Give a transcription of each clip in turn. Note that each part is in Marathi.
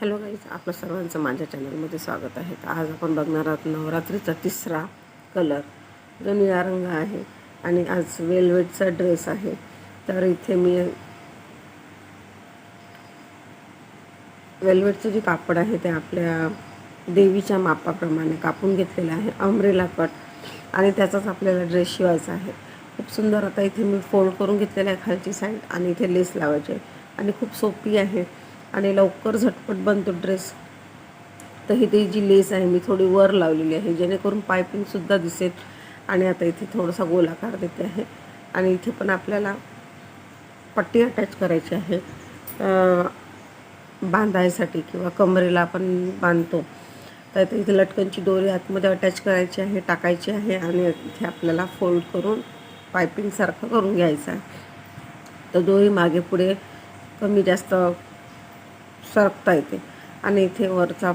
हॅलो गाईज आपलं सर्वांचं माझ्या चॅनलमध्ये स्वागत आहे. तर आज आपण बघणार आहोत नवरात्रीचा तिसरा कलर. जो निळा रंग आहे आणि आज वेलवेटचा ड्रेस आहे. तर इथे मी वेल्वेटचं जे कापड आहे ते आपल्या देवीच्या मापाप्रमाणे कापून घेतलेलं आहे अमरेला कट आणि त्याचाच आपल्याला ड्रेस शिवायचा आहे. खूप सुंदर. आता इथे मी फोल्ड करून घेतलेला आहे खालची साईड आणि इथे लेस लावायची आणि खूप सोपी आहे. आणि लवकर झटपट बनतो ड्रेस. तर इथे जी लेस आहे मी थोडी वर लावलेली आहे जेणेकरून पायपिंगसुद्धा दिसेल. आणि आता इथे थोडासा गोलाकार देते आहे. आणि इथे पण आपल्याला पट्टी अटॅच करायची आहे. बांधायसाठी किंवा कमरेला आपण बांधतो. तर इथे इथे लटकनची दोरी आतमध्ये अटॅच करायची आहे टाकायची आहे आणि इथे आपल्याला फोल्ड करून पायपिंगसारखं करून घ्यायचं आहे. तर दोरी मागे पुढे कमी जास्त सरकता येते. आणि इथे वरचा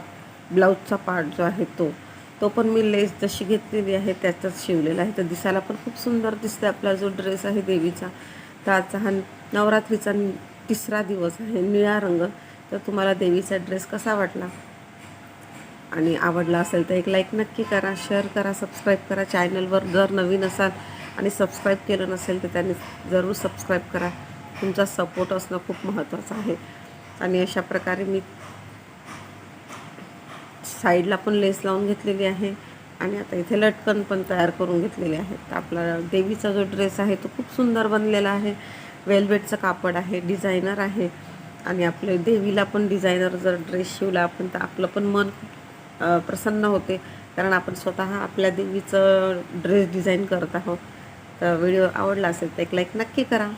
ब्लाऊजचा पार्ट जो आहे तो तो पण मी लेस जशी घेतलेली आहे त्याचाच शिवलेला आहे. तर दिसायला पण खूप सुंदर दिसते आपला जो ड्रेस आहे देवीचा. त्याचा हा नवरात्रीचा तिसरा दिवस आहे निळा रंग. तर तुम्हाला देवीचा ड्रेस कसा वाटला? आणि आवडला असेल तर एक लाईक नक्की करा शेअर करा सबस्क्राईब करा. चॅनलवर जर नवीन असाल आणि सबस्क्राईब केलं नसेल तर त्यांनी जरूर सबस्क्राईब करा. तुमचा सपोर्ट असणं खूप महत्त्वाचं आहे. आणि अशा प्रकारे मी साईडला पण लेस लावून घेतलेली आहे. आणि आता इथे लटकन पण तयार करून घेतलेले आहे. आपला देवीचा जो ड्रेस आहे तो खूप सुंदर बनलेला आहे. वेल्वेटचं कापड आहे डिझायनर आहे. आणि आपल्या देवीला पण डिझायनर जर ड्रेस शिवला आपण तर आपलं पण मन प्रसन्न होते. कारण आपण स्वतः आपल्या देवीचं ड्रेस डिझाईन करत आहोत. तर व्हिडिओ आवडला असेल तर एक लाईक नक्की करा.